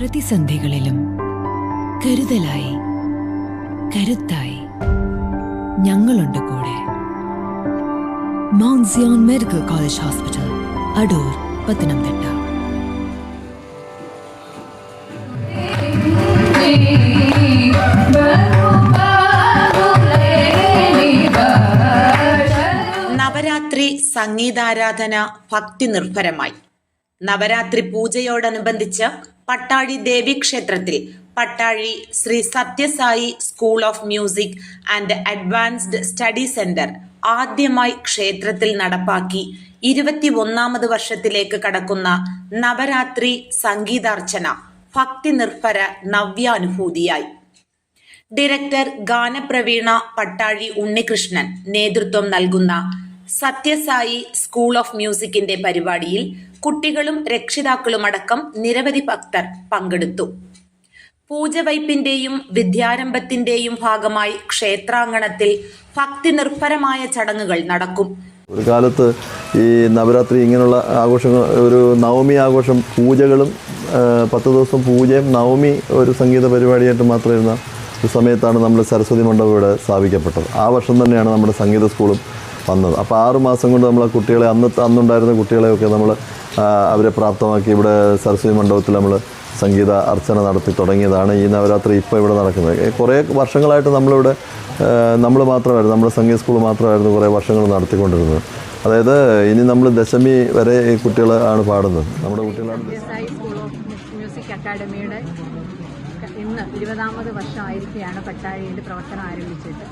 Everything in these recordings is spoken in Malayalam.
പ്രതിസന്ധികളിലും കരുതലായി കരുത്തായി ഞങ്ങളുണ്ട് കൂടെ. Mount medical college hospital Adoor Pathanamthitta. Navratri സംഗീതാരാധന ഭക്തി നിർഭരമായി നവരാത്രി പൂജയോടനുബന്ധിച്ച് Pattazhi ദേവീക്ഷേത്രത്തിൽ Pattazhi Shri Sathya Sai school of music and advanced study centre ആദ്യമായി ക്ഷേത്രത്തിൽ നടപ്പാക്കി. ഇരുപത്തി ഒന്നാമത് വർഷത്തിലേക്ക് കടക്കുന്ന നവരാത്രി സംഗീതാർച്ചന ഭക്തി നിർഭര നവ്യാനുഭൂതിയായി. ഡയറക്ടർ ഗാനപ്രവീണ പട്ടാഴി ഉണ്ണികൃഷ്ണൻ നേതൃത്വം നൽകുന്ന സത്യസായി സ്കൂൾ ഓഫ് മ്യൂസിക്കിന്റെ പരിപാടിയിൽ കുട്ടികളും രക്ഷിതാക്കളുമടക്കം നിരവധി ഭക്തർ പങ്കെടുത്തു. പൂജവയ്പിന്റെയും വിദ്യാരംഭത്തിന്റെയും ഭാഗമായി ക്ഷേത്രാങ്കണത്തിൽ ഭക്തി നിർഭരമായ ചടങ്ങുകൾ നടക്കും. ഒരു കാലത്ത് ഈ നവരാത്രി ഇങ്ങനെയുള്ള ആഘോഷങ്ങൾ ഒരു നവമി ആഘോഷം പൂജകളും പത്ത് ദിവസം പൂജയും നവമി ഒരു സംഗീത പരിപാടിയായിട്ട് മാത്രമായിരുന്ന ഒരു സമയത്താണ് നമ്മുടെ സരസ്വതി മണ്ഡപം ഇവിടെ സ്ഥാപിക്കപ്പെട്ടത്. ആ വർഷം തന്നെയാണ് നമ്മുടെ സംഗീത സ്കൂളും വന്നത്. അപ്പോൾ ആറ് മാസം കൊണ്ട് നമ്മൾ ആ കുട്ടികളെ അന്ന് അന്നുണ്ടായിരുന്ന കുട്ടികളെയൊക്കെ നമ്മൾ അവരെ പ്രാപ്തമാക്കി ഇവിടെ സരസ്വതി മണ്ഡപത്തിൽ നമ്മൾ സംഗീത അർച്ചന നടത്തി തുടങ്ങിയതാണ് ഈ നവരാത്രി ഇപ്പോൾ ഇവിടെ നടക്കുന്നത്. കുറേ വർഷങ്ങളായിട്ട് നമ്മളിവിടെ നമ്മൾ മാത്രമായിരുന്നു നമ്മുടെ സംഗീത സ്കൂൾ മാത്രമായിരുന്നു കുറേ വർഷങ്ങൾ നടത്തിക്കൊണ്ടിരുന്നത്. അതായത് ഇനി നമ്മൾ ദശമി വരെ ഈ കുട്ടികൾ ആണ് പാടുന്നത്. നമ്മുടെ കുട്ടികളാണ് ഇന്ന് ഇരുപതാമത് വർഷമായിരിക്കുകയാണ് പട്ടാഴിയുടെ പ്രവർത്തനം ആരംഭിച്ചത്.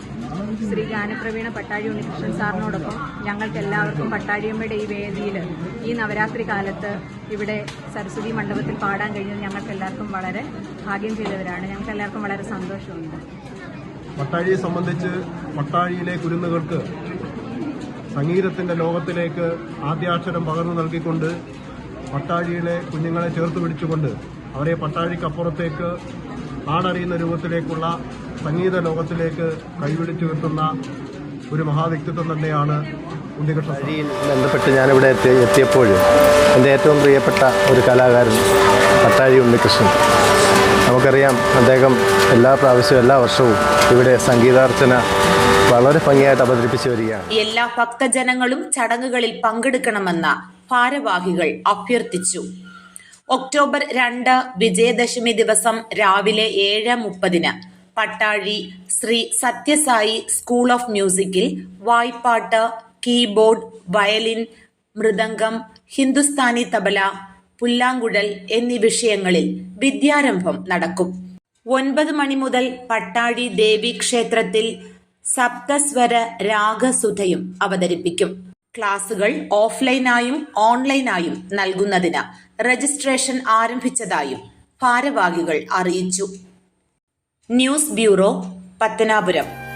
ശ്രീ ഗാനപ്രവീണ പട്ടാഴി ഉണ്ണികൃഷ്ണൻ സാറിനോടൊപ്പം ഞങ്ങൾക്ക് എല്ലാവർക്കും പട്ടാഴിയമ്മയുടെ ഈ വേദിയിൽ ഈ നവരാത്രി കാലത്ത് ഇവിടെ സരസ്വതി മണ്ഡപത്തിൽ പാടാൻ കഴിഞ്ഞത് ഞങ്ങൾക്ക് എല്ലാവർക്കും വളരെ ഭാഗ്യം ചെയ്തവരാണ്. ഞങ്ങൾക്ക് എല്ലാവർക്കും വളരെ സന്തോഷമുണ്ട്. പട്ടാഴിയെ സംബന്ധിച്ച് പട്ടാഴിയിലെ കുരുന്നുകൾക്ക് സംഗീതത്തിന്റെ ലോകത്തിലേക്ക് ആദ്യാക്ഷരം പകർന്നു നൽകിക്കൊണ്ട് പട്ടാഴിയിലെ കുഞ്ഞുങ്ങളെ ചേർത്ത് പിടിച്ചുകൊണ്ട് അവരെ പട്ടാഴിക്കപ്പുറത്തേക്ക് ആടറിയുന്ന രൂപത്തിലേക്കുള്ള സംഗീത ലോകത്തിലേക്ക് കൈവിടിച്ചു കിട്ടുന്ന ഒരു മഹാവ്യക്തിത്വം തന്നെയാണ് ഉണ്ണികൃഷ്ണൻ ബന്ധപ്പെട്ട് ഞാനിവിടെ എത്തി എത്തിയപ്പോൾ എന്റെ ഏറ്റവും പ്രിയപ്പെട്ട ഒരു കലാകാരൻ പട്ടാഴി ഉണ്ണികൃഷ്ണൻ. നമുക്കറിയാം അദ്ദേഹം എല്ലാ പ്രാവശ്യവും എല്ലാ വർഷവും ഇവിടെ സംഗീതാർച്ചന വളരെ ഭംഗിയായിട്ട് അവതരിപ്പിച്ചു വരികയാണ്. എല്ലാ ഭക്തജനങ്ങളും ചടങ്ങുകളിൽ പങ്കെടുക്കണമെന്ന് ഭാരവാഹികൾ അഭ്യർത്ഥിച്ചു. ഒക്ടോബർ രണ്ട് വിജയദശമി ദിവസം രാവിലെ ഏഴ് മുപ്പതിന് പട്ടാഴി ശ്രീ സത്യസായി സ്കൂൾ ഓഫ് മ്യൂസിക്കിൽ വായ്പാട്ട് കീബോർഡ് വയലിൻ മൃദംഗം ഹിന്ദുസ്ഥാനി തബല പുല്ലാങ്കുഴൽ എന്നീ വിഷയങ്ങളിൽ വിദ്യാരംഭം നടക്കും. ഒൻപത് മണി മുതൽ പട്ടാഴി ദേവി ക്ഷേത്രത്തിൽ സപ്തസ്വര രാഗസുധയും അവതരിപ്പിക്കും. ക്ലാസുകൾ ഓഫ്ലൈനായും ഓൺലൈനായും നൽകുന്നതിന് രജിസ്ട്രേഷൻ ആരംഭിച്ചതായും ഭാരവാഹികൾ അറിയിച്ചു. News bureau Pathanapuram.